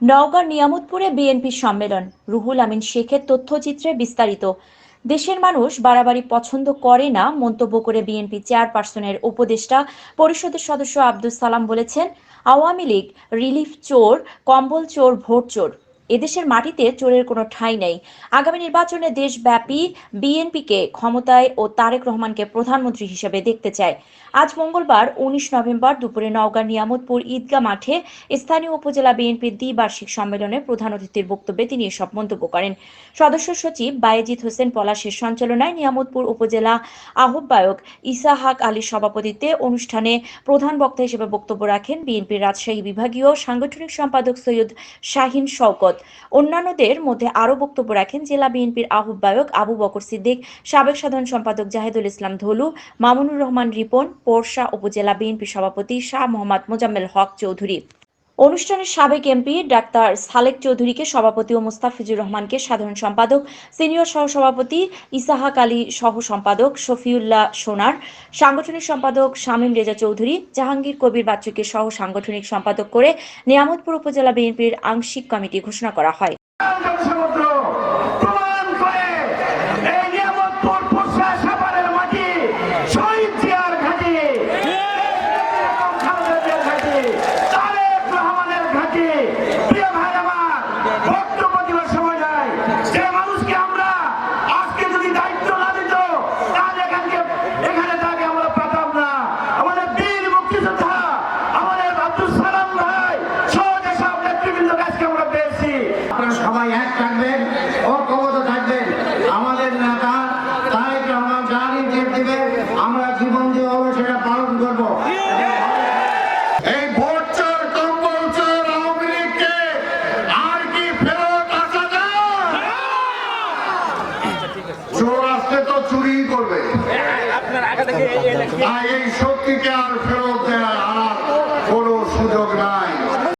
Naogaon নিয়ামতপুরে BNP সম্মেলন। রুহুল আমিন শেখের তথ্যচিত্রে বিস্তারিত। দেশের মানুষ বাড়াবাড়ি পছন্দ করে না মন্তব্য করে বিএনপি চেয়ারপারসনের উপদেষ্টা পরিষদের সদস্য আব্দুল সালাম বলেছেন, আওয়ামী লীগ রিলিফ চোর, কম্বল চোর, ভোট চোর। এদেশের মাটিতে চোরের কোনো ঠাঁই নেই। আগামী নির্বাচনে দেশব্যাপী বিএনপিকে ক্ষমতায় ও তারেক রহমানকে প্রধানমন্ত্রী হিসেবে দেখতে চায়। আজ মঙ্গলবার, উনিশ নভেম্বর দুপুরে নওগাঁ নিয়ামতপুর ঈদগাহ মাঠে স্থানীয় উপজেলা বিএনপির দ্বিবার্ষিক সম্মেলনে প্রধান অতিথির বক্তব্যে তিনি এসব মন্তব্য করেন। সদস্য সচিব বায়েজিদ হোসেন পলাশের সঞ্চালনায় নিয়ামতপুর উপজেলা আহ্বায়ক ইসাহাক আলীর সভাপতিত্বে অনুষ্ঠানে প্রধান বক্তা হিসেবে বক্তব্য রাখেন বিএনপির রাজশাহী বিভাগীয় সাংগঠনিক সম্পাদক সৈয়দ শাহিন শওকত। অন্যান্যদের মধ্যে আরও বক্তব্য রাখেন জেলা বিএনপির আহ্বায়ক আবু বকর সিদ্দিক, সাবেক সাধারণ সম্পাদক জাহেদুল ইসলাম ধলু, মামুনুর রহমান রিপন, পোরশা উপজেলা বিএনপি সভাপতি শাহ মোহাম্মদ মোজাম্মেল হক চৌধুরী। অনুষ্ঠানে সাবেক এমপি ডাক্তার সালেক চৌধুরীকে সভাপতি ও মুস্তাফিজুর রহমানকে সাধারণ সম্পাদক, সিনিয়র সহসভাপতি ইসাহাক আলী সহ সম্পাদক শফিউল্লাহ সোনার, সাংগঠনিক সম্পাদক শামীম রেজা চৌধুরী, জাহাঙ্গীর কবির বাচ্চুকে সহ সাংগঠনিক সম্পাদক করে নিয়ামতপুর উপজেলা বিএনপির আংশিক কমিটি ঘোষণা করা হয়। থাকবেন ঐক্যবদ্ধ থাকবেন। আমাদের নেতা তারেক রহমান যা নির্দেশ দিবে আমরা জীবন দিয়ে হবে সেটা পালন করব। এই ভোট চোর কম্বল চোর আওয়ামী লীগকে আর কি ফেরত আসা চোর আসলে তো চুরি করবে। এই শক্তিকে আর